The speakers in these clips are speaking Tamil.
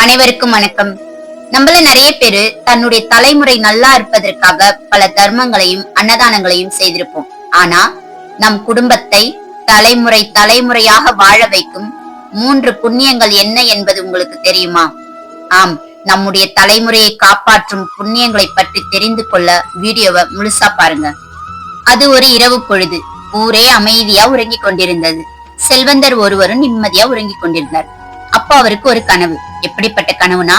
அனைவருக்கும் வணக்கம். நம்மள நிறைய பேரு தன்னுடைய தலைமுறை நல்லா இருப்பதற்காக பல தர்மங்களையும் அன்னதானங்களையும் செய்திருப்போம். ஆனா நம் குடும்பத்தை தலைமுறை தலைமுறையாக வாழ வைக்கும் மூன்று புண்ணியங்கள் என்ன என்பது உங்களுக்கு தெரியுமா? ஆம் நம்முடைய தலைமுறையை காப்பாற்றும் புண்ணியங்களை பற்றி தெரிந்து கொள்ள வீடியோவை முழுசா பாருங்க. அது ஒரு இரவு பொழுது. ஊரே அமைதியா உறங்கிக் கொண்டிருந்தது. செல்வந்தர் ஒருவரும் நிம்மதியா உறங்கிக் கொண்டிருந்தார். அப்ப அவருக்கு ஒரு கனவு. எப்படிப்பட்ட கனவுனா?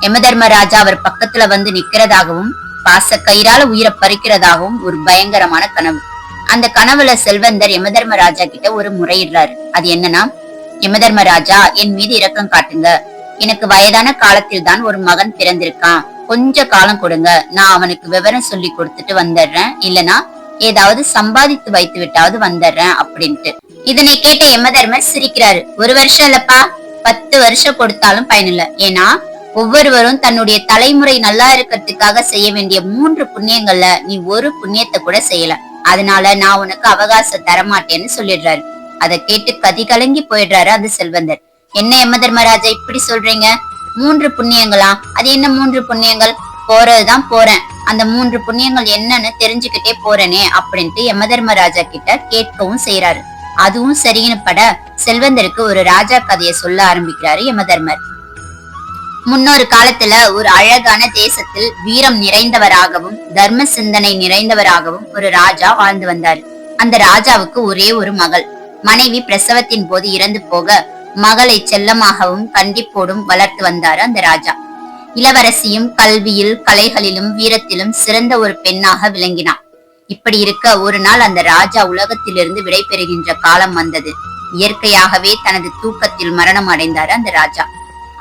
யமதர்மராஜா அவர் பக்கத்துல வந்து நிக்கிறதாகவும் பாச கயிறால உயிரை பறிக்கிறதாகவும் ஒரு பயங்கரமான கனவு. அந்த கனவுல செல்வந்தர் யமதர்மராஜா கிட்ட ஒரு முறையிடுறாரு அது என்னன்னா யமதர்மராஜா என் மீது இரக்கம் காட்டுங்க. எனக்கு வயதான காலத்தில் தான் ஒரு மகன் பிறந்திருக்கான். கொஞ்ச காலம் கொடுங்க. நான் அவனுக்கு விவரம் சொல்லி கொடுத்துட்டு வந்துடுறேன். இல்லனா ஏதாவது சம்பாதித்து வைத்து விட்டாவது வந்துடுறேன் அப்படின்ட்டு. இதனை கேட்ட யமதர்மர் சிரிக்கிறாரு. ஒரு வருஷம் இல்லப்பா. பத்து வருஷம் கொடுத்தாலும் பயனில்ல. ஏன்னா ஒவ்வொருவரும் தன்னுடைய தலைமுறை நல்லா இருக்கிறதுக்காக செய்ய வேண்டிய மூன்று புண்ணியங்கள்ல நீ ஒரு புண்ணியத்தை கூட செய்யல. அதனால நான் உனக்கு அவகாசம் தரமாட்டேன்னு சொல்லிடுறாரு. அதை கேட்டு கதி கலங்கி போயிடுறாரு அந்த செல்வந்தர். என்ன எம தர்மராஜா இப்படி சொல்றீங்க? மூன்று புண்ணியங்களா? அது என்ன மூன்று புண்ணியங்கள்? போறதுதான் போறேன். அந்த மூன்று புண்ணியங்கள் என்னன்னு தெரிஞ்சுக்கிட்டே போறேனே அப்படின்ட்டு யம தர்மராஜா கிட்ட கேட்கவும் செய்யறாரு அதுவும் சரின்னு பட செல்வந்தருக்கு ஒரு ராஜா கதையை சொல்ல ஆரம்பிக்கிறாரு யமதர்மர். முன்னொரு காலத்துல ஒரு அழகான தேசத்தில் வீரம் நிறைந்தவராகவும் தர்ம சிந்தனை நிறைந்தவராகவும் ஒரு ராஜா வாழ்ந்து வந்தார். அந்த ராஜாவுக்கு ஒரே ஒரு மகள். மனைவி பிரசவத்தின் போது இறந்து போக மகளை செல்லமாகவும் கண்டிப்போடும் வளர்த்து வந்தார் அந்த ராஜா. இளவரசியும் கல்வியில் கலைகளிலும் வீரத்திலும் சிறந்த ஒரு பெண்ணாக விளங்கினார். இப்படி இருக்க ஒரு நாள் அந்த ராஜா உலகத்திலிருந்து விடை பெறுகின்ற காலம் வந்தது. இயற்கையாகவே தனது தூக்கத்தில் மரணம் அடைந்தார் அந்த ராஜா.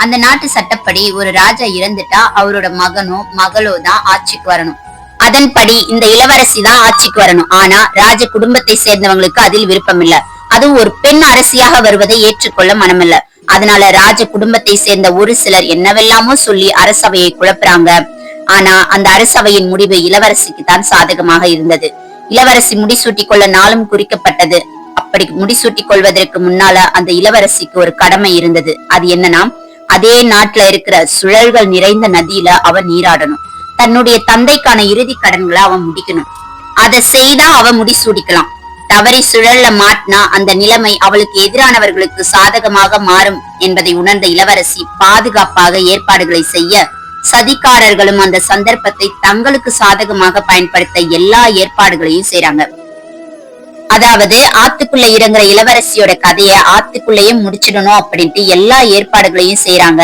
அந்த நாட்டு சட்டப்படி ஒரு ராஜா இறந்துட்டா அவரோட மகனோ மகளோ தான் ஆட்சிக்கு வரணும். அதன்படி இந்த இளவரசி தான் ஆட்சிக்கு வரணும். ஆனா ராஜ குடும்பத்தை சேர்ந்தவங்களுக்கு அதில் விருப்பம் இல்ல அதுவும் ஒரு பெண் அரசியாக வருவதை ஏற்றுக்கொள்ள மனமில்ல. அதனால ராஜ குடும்பத்தை சேர்ந்த ஒரு சிலர் என்னவெல்லாமோ சொல்லி அரசவையை குழப்புறாங்க. ஆனா அந்த அரசவையின் முடிவு இளவரசிக்கு தான் சாதகமாக இருந்தது. இளவரசி முடிசூட்டிக் கொள்ள நாளும் குறிக்கப்பட்டது. அப்படி முடிசூட்டிக் கொள்வதற்கு முன்னால அந்த இளவரசிக்கு ஒரு கடமை இருந்தது. அது என்னன்னா அதே நாட்டுல இருக்கிற சுழல்கள் நிறைந்த நதியில அவன் நீராடணும். தன்னுடைய தந்தைக்கான இறுதி கடன்களை அவன் முடிக்கணும். அதை செய்தா அவ முடிசூடிக்கலாம் தவறி சுழல்ல மாட்டினா அந்த நிலைமை அவளுக்கு எதிரானவர்களுக்கு சாதகமாக மாறும் என்பதை உணர்ந்த இளவரசி பாதுகாப்பாக ஏற்பாடுகளை செய்ய சதிகாரர்களும் அந்த சந்தர்ப்பத்தை தங்களுக்கு சாதகமாக பயன்படுத்த எல்லா ஏற்பாடுகளையும் செய்றாங்க. அதாவது ஆத்துக்குள்ள இறங்குற இளவரசியோட கதைய ஆத்துக்குள்ளேயே முடிச்சிடணும் அப்படின்ட்டு எல்லா ஏற்பாடுகளையும் செய்யறாங்க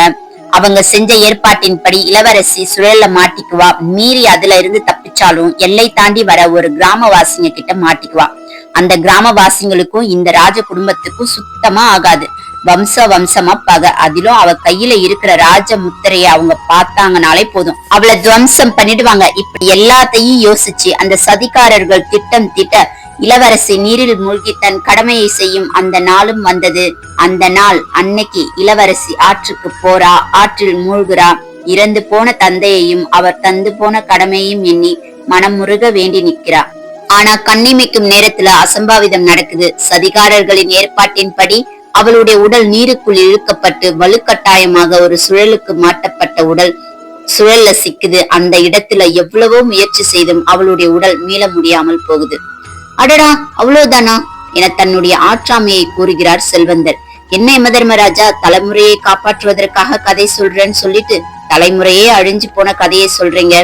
அவங்க செஞ்ச ஏற்பாட்டின்படி இளவரசி சுழல்ல மாட்டிக்குவா. மீறி அதுல இருந்து தப்பிச்சாலும் எல்லை தாண்டி வர ஒரு கிராமவாசிங்க கிட்ட மாட்டிக்குவா. அந்த கிராமவாசிங்களுக்கும் இந்த ராஜ குடும்பத்துக்கும் சுத்தமா ஆகாது. வம்ச வம்சமா பக அதிலும் அவ கையில இருக்கிற ராஜ முத்திரைய அவங்க பார்த்தாங்கனாலே போதும். அவளை துவம்சம் பண்ணிடுவாங்க. இப்படி எல்லாத்தையும் யோசிச்சு அந்த சதிகாரர்கள் திட்டம் திட்ட இளவரசி நீரில் மூழ்கி தன் கடமையை செய்யும் அந்த நாளும் வந்தது. அந்த நாள் அன்னைக்கு இளவரசி ஆற்றுக்கு போறா. ஆற்றில் மூழ்கிறா. இறந்து போன தந்தையையும் அவர் தந்து போன கடமையும் எண்ணி மனமுருக வேண்டி நிற்கிறா. ஆனா கண்ணிமைக்கும் நேரத்துல அசம்பாவிதம் நடக்குது. சதிகாரர்களின் ஏற்பாட்டின்படி அவளுடைய உடல் நீருக்குள் இழுக்கப்பட்டு வலுக்கட்டாயமாக ஒரு சுழலுக்கு மாட்டப்பட்ட உடல் சுழல்ல சிக்குது. அந்த இடத்துல எவ்வளவோ முயற்சி செய்தும் அவளுடைய உடல் மீள முடியாமல் போகுது. அடடா அவ்வளவுதானா? என தன்னுடைய ஆற்றாமையை கூறுகிறார் செல்வந்தர். என்ன யமதர்மராஜா தலைமுறையை காப்பாற்றுவதற்காக கதை சொல்றேன்னு சொல்லிட்டு தலைமுறையே அழிஞ்சு போன கதையை சொல்றீங்க.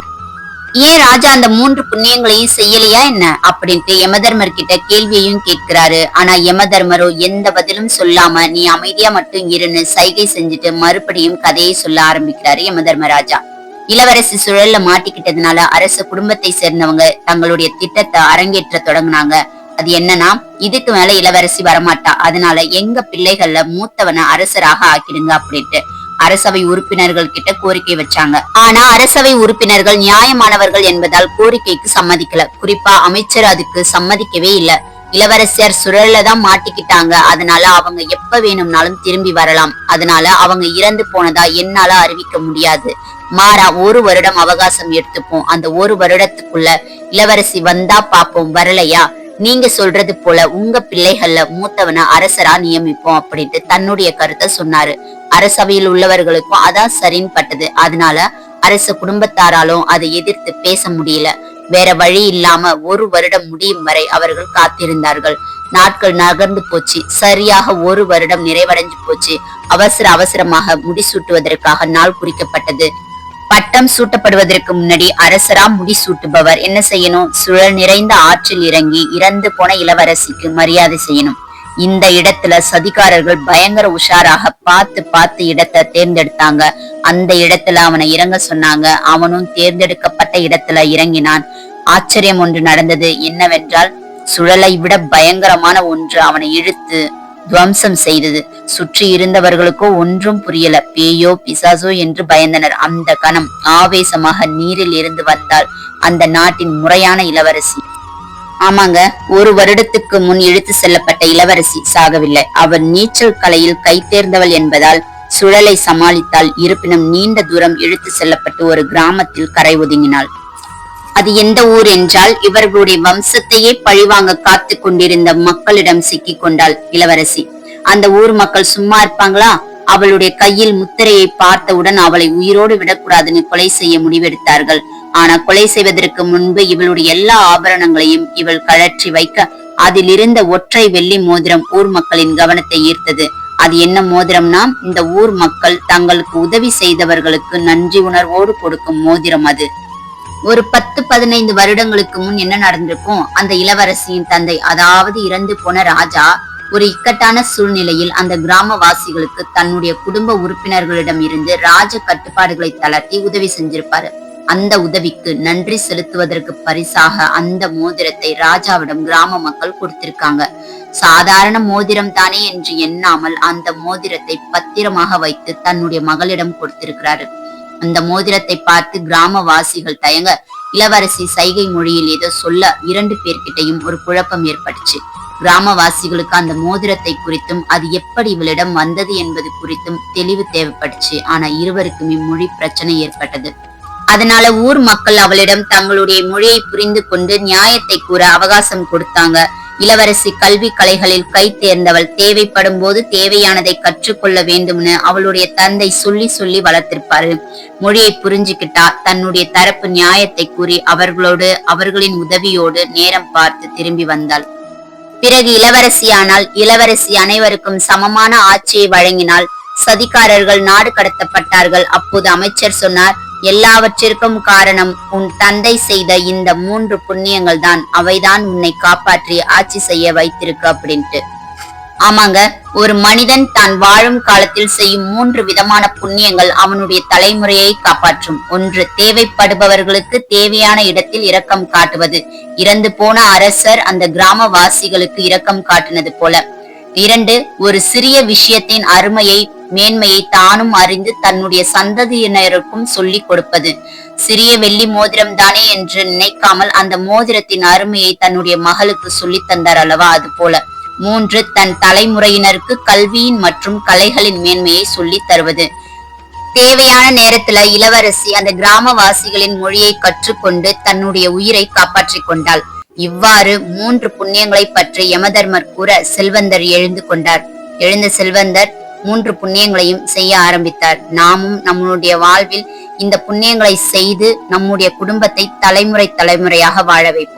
ஏன் ராஜா அந்த மூன்று புண்ணியங்களையும் செய்யலையா என்ன? அப்படின்ட்டு யமதர்மர் கிட்ட கேள்வியையும் கேட்கிறாரு. ஆனா யமதர்மரோ எந்த பதிலும் சொல்லாம நீ அமைதியா மட்டும் இருன்னு சைகை செஞ்சுட்டு மறுபடியும் கதையை சொல்ல ஆரம்பிக்கிறாரு யமதர்மராஜா இளவரசி சுழல்ல மாட்டிக்கிட்டதுனால அரச குடும்பத்தை சேர்ந்தவங்க தங்களுடைய திட்டத்தை அரங்கேற்ற தொடங்குனாங்க. அது என்னன்னா இதுக்கு மேல இளவரசி வரமாட்டா. அதனால எங்க பிள்ளைகள்ல மூத்தவனை அரசராக ஆக்கிடுங்க அப்படின்ட்டு. அரசவை உறுப்பினர்கள் கிட்ட கோரிக்கை வச்சாங்க. ஆனா அரசவை உறுப்பினர்கள் நியாயமானவர்கள் என்பதால் கோரிக்கைக்கு சம்மதிக்கல. குறிப்பா அமைச்சர் அதுக்கு சம்மதிக்கவே இல்ல. இளவரசியார் சுழல்ல தான் மாட்டிக்கிட்டாங்க. அதனால அவங்க எப்ப வேணும்னாலும் திரும்பி வரலாம். அதனால அவங்க இறந்து போனதா என்னால அறிவிக்க முடியாது. மாறா ஒரு வருடம் அவகாசம் எடுத்துப்போம். அந்த ஒரு வருடத்துக்குள்ள இளவரசி வந்தா பாப்போம். வரலையா? நீங்க சொல்றது போல உங்க பிள்ளைகள்ல மூத்தவனை அரசரா நியமிப்போம் அப்படின்ட்டு தன்னுடைய கருத்தை சொன்னாரு. அரசவையில் உள்ளவர்களுக்கும் அதான் சரின்னு பட்டது அதனால அரச குடும்பத்தாராலும் அதை எதிர்த்து பேச முடியல. வேற வழி இல்லாம ஒரு வருடம் முடியும் வரை அவர்கள் காத்திருந்தார்கள். நாட்கள் நகர்ந்து போச்சு. சரியாக ஒரு வருடம் நிறைவடைஞ்சு போச்சு. அவசர அவசரமாக முடிசூட்டுவதற்காக நாள் குறிக்கப்பட்டது. பட்டம் சூட்டப்படுவதற்கு முன்னாடி அரசரா முடிசூட்டுபவர் என்ன செய்யணும்? சுழல் நிறைந்த ஆற்றில் இறங்கி இறந்து போன இளவரசிக்கு மரியாதை செய்யணும். இந்த இடத்துல சதிகாரர்கள் பயங்கர உஷாராக பார்த்து பார்த்து இடத்தை தேர்ந்தெடுத்தாங்க. அந்த இடத்துல அவனை இறங்க சொன்னாங்க. அவனும் தேர்ந்தெடுக்கப்பட்ட இடத்துல இறங்கினான். ஆச்சரியம் ஒன்று நடந்தது என்னவென்றால் சுழலை விட பயங்கரமான ஒன்று அவனை இழுத்து துவம்சம் செய்தது. சுற்றி இருந்தவர்களுக்கோ ஒன்றும் புரியல. பேயோ பிசாசோ என்று பயந்தனர். அந்த கணம் ஆவேசமாக நீரில் இருந்து வந்தால் அந்த நாட்டின் முறையான இளவரசி. ஆமாங்க ஒரு வருடத்துக்கு முன் இழுத்து செல்லப்பட்ட இளவரசி. சாகவில்லை. அவர் நீச்சல் கலையில் கை தேர்ந்தவள் என்பதால் சுழலை சமாளித்தால் இருப்பினும் நீண்ட தூரம் இழுத்து செல்லப்பட்டு ஒரு கிராமத்தில் கரை ஒதுங்கினாள். அது எந்த ஊர் என்றால் இவர்களுடைய வம்சத்தையே பழிவாங்க காத்து கொண்டிருந்த மக்களிடம் சிக்கிக் கொண்டாள் இளவரசி. அந்த ஊர் மக்கள் சும்மா இருப்பாங்களா? அவளுடைய கையில் முத்திரையை பார்த்தவுடன் அவளை உயிரோடு விடக்கூடாதுன்னு கொலை செய்ய முடிவெடுத்தார்கள். ஆனா கொலை செய்வதற்கு முன்பு இவளுடைய எல்லா ஆபரணங்களையும் இவள் கழற்றி வைக்க அதில் இருந்த ஒற்றை வெள்ளி மோதிரம் ஊர் மக்களின் கவனத்தை ஈர்த்தது. அது என்ன மோதிரம்னா இந்த ஊர் மக்கள் தங்களுக்கு உதவி செய்தவர்களுக்கு நன்றி உணர்வோடு கொடுக்கும் மோதிரம் அது. ஒரு பத்து பதினைந்து வருடங்களுக்கு முன் என்ன நடந்திருக்கும்? அந்த இளவரசியின் தந்தை அதாவது இறந்து போன ராஜா ஒரு இக்கட்டான சூழ்நிலையில் அந்த கிராமவாசிகளுக்கு தன்னுடைய குடும்ப உறுப்பினர்களிடம் இருந்து ராஜ கட்டுப்பாடுகளை தளர்த்தி உதவி செஞ்சிருப்பாரு. அந்த உதவிக்கு நன்றி செலுத்துவதற்கு பரிசாக அந்த மோதிரத்தை ராஜாவிடம் கிராம மக்கள் கொடுத்திருக்காங்க. சாதாரண மோதிரம் தானே என்று எண்ணாமல் அந்த மோதிரத்தை பத்திரமாக வைத்து தன்னுடைய மகளிடம் கொடுத்திருக்கிறாரு. அந்த மோதிரத்தை பார்த்து கிராமவாசிகள் தயங்க இளவரசி சைகை மொழியில் ஏதோ சொல்ல இரண்டு பேர்கிட்டையும் ஒரு குழப்பம் ஏற்பட்டுச்சு. கிராமவாசிகளுக்கு அந்த மோதிரத்தை குறித்தும் அது எப்படி இவளிடம் வந்தது என்பது குறித்தும் தெளிவு தேவைப்பட்டுச்சு. ஆனா இருவருக்குமே மொழி பிரச்சனை ஏற்பட்டது. அதனால ஊர் மக்கள் அவளிடம் தங்களுடைய மொழியை புரிந்து கொண்டு நியாயத்தை கூற அவகாசம் கொடுத்தாங்க. இளவரசி கல்வி கலைகளில் கை தேர்ந்தவள். தேவைப்படும் போது தேவையானதை கற்றுக்கொள்ள வேண்டும்னு அவளுடைய தந்தை சொல்லி சொல்லி வளர்த்திருப்பாரு. மொழியை புரிஞ்சுக்கிட்டா தன்னுடைய தரப்பு நியாயத்தை கூறி அவர்களோடு அவர்களின் உதவியோடு நேரம் பார்த்து திரும்பி வந்தாள். பிறகு இளவரசியானால் இளவரசி அனைவருக்கும் சமமான ஆட்சியை வழங்கினால் சதிகாரர்கள் நாடு கடத்தப்பட்டார்கள். அப்போது அமைச்சர் சொன்னார் எல்லாவற்றிற்கும் காரணம் உன் தந்தை செய்த இந்த மூன்று புண்ணியங்கள் தான் அவைதான் உன்னை காப்பாற்றி ஆட்சி செய்ய வைத்திருக்கு அப்படின்ட்டு. ஆமாங்க ஒரு மனிதன் தான் வாழும் காலத்தில் செய்யும் மூன்று விதமான புண்ணியங்கள் அவனுடைய தலைமுறையை காப்பாற்றும். ஒன்று தேவைப்படுபவர்களுக்கு தேவையான இடத்தில் இரக்கம் காட்டுவது. இறந்து போன அரசர் அந்த கிராமவாசிகளுக்கு இரக்கம் காட்டினது போல. இரண்டு ஒரு சிறிய விஷயத்தின் அருமையை மேன்மையை தானும் அறிந்து தன்னுடைய சந்ததியினருக்கும் சொல்லிக் கொடுப்பது. சிறிய வெள்ளி மோதிரம் தானே என்று நினைக்காமல் அந்த மோதிரத்தின் அருமையை தன்னுடைய மகளுக்கு சொல்லி தந்தார் அல்லவா அது போல. மூன்று தன் தலைமுறையினருக்கு கல்வியின் மற்றும் கலைகளின் மேன்மையை சொல்லித் தருவது. தேவையான நேரத்துல இளவரசி அந்த கிராமவாசிகளின் மொழியை கற்றுக்கொண்டு தன்னுடைய உயிரை காப்பாற்றிக் கொண்டாள். இவ்வாறு மூன்று புண்ணியங்களை பற்றி யமதர்மர் கூற செல்வந்தர் எழுந்து கொண்டார். எழுந்த செல்வந்தர் மூன்று புண்ணியங்களையும் செய்ய ஆரம்பித்தார். நாமும் நம்முடைய வாழ்வில் இந்த புண்ணியங்களை செய்து நம்முடைய குடும்பத்தை தலைமுறை தலைமுறையாக வாழ வைப்போம்.